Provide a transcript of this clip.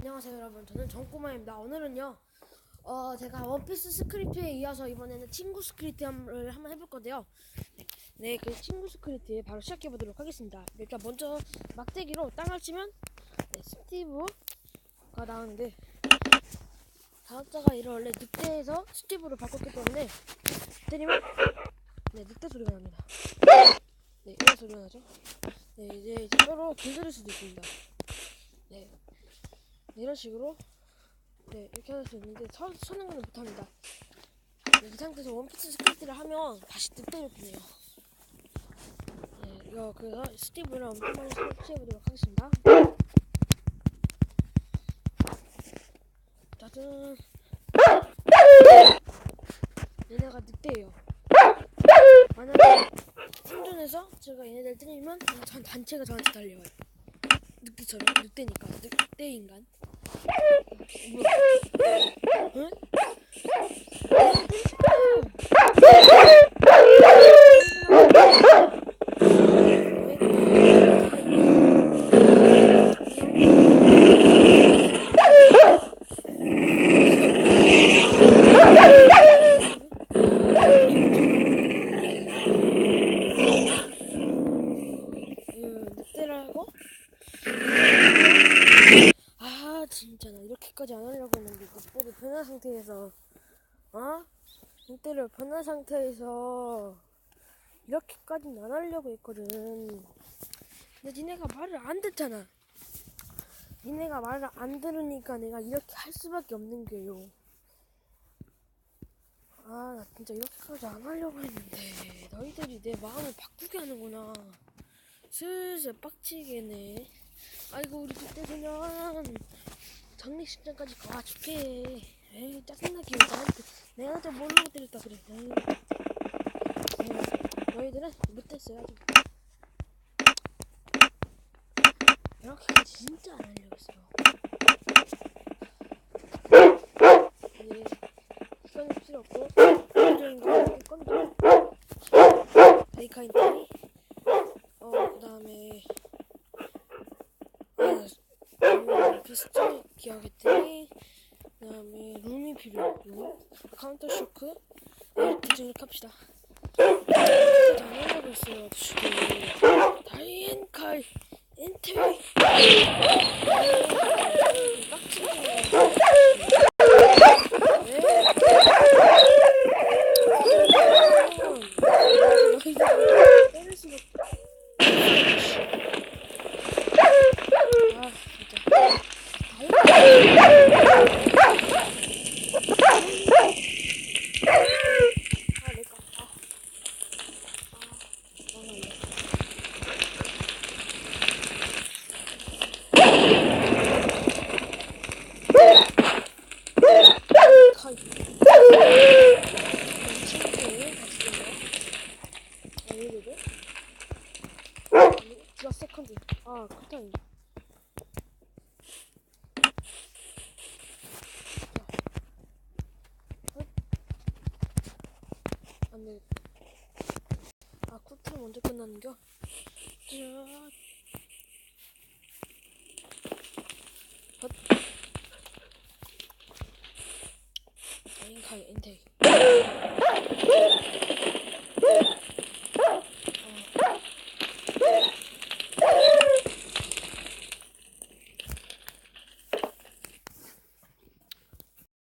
안녕하세요 여러분. 저는 정꼬마입니다. 오늘은요 어 제가 원피스 스크립트에 이어서 이번에는 친구 스크립트를 한번 해볼 건데요. 네그 친구 스크립트 바로 시작해 보도록 하겠습니다. 일단 먼저 막대기로 땅을 치면 네, 스티브가 나오는데 다각자가 이런 원래 늑대에서 스티브로 바꿨기 때문에 때리면 네 늑대 소리가 납니다. 네 이런 소리가 나죠? 네 이제 이제 뼈로 길들일 수도 있습니다. 네 이런 식으로 네 이렇게 할 수 있는데 서, 서는 거는 못합니다. 네, 이 상태에서 원피스 스크립트를 하면 다시 늑대를 보내요. 네 이거 그래서 스티브를 엄청 많이 설치해 보도록 하겠습니다. 짜잔 얘네가 늑대예요. 만약에 생존해서 제가 얘네들 때리면 전 단체가 저한테 달려와요. 늑대처럼 늑대니까 늑대 인간. 뭐야? 응? 음, 늑대라고? 아 진짜 나 이렇게까지 안 하려고 했는데 늑대를 변한 상태에서 어? 늑대를 변한 상태에서 이렇게까지는 안 하려고 했거든. 근데 니네가 말을 안 듣잖아. 니네가 말을 안 들으니까 내가 이렇게 할 수밖에 없는 게요. 아 나 진짜 이렇게까지 안 하려고 했는데 너희들이 내 마음을 바꾸게 하는구나. 슬슬 빡치게네. 아이고 우리 그때 그냥 장례식장까지 가줄게. 에이 짜증나게 왜 나한테 내가 좀 모르고 때렸다 그래. 에이. 에이, 너희들은 못했어요 아직. 이렇게까지 진짜 안 하려고 했어요 네 이거는 필요 없고 기본적인 거 할 건데 베이카인트 어 그다음에 아, 비스트 기억했더니 그다음에 룸이 필요해? 룸 카운터 쇼크? 네, 이렇게 합시다. 안 하려고 했어요 지금 다이앤칼 인텔 때릴 수가 아 진짜 아 내가 아, 아 망할래 아 이거고 드라 세컨드 아 쿨타임 먼저 끝나는겨? 자 开 N T。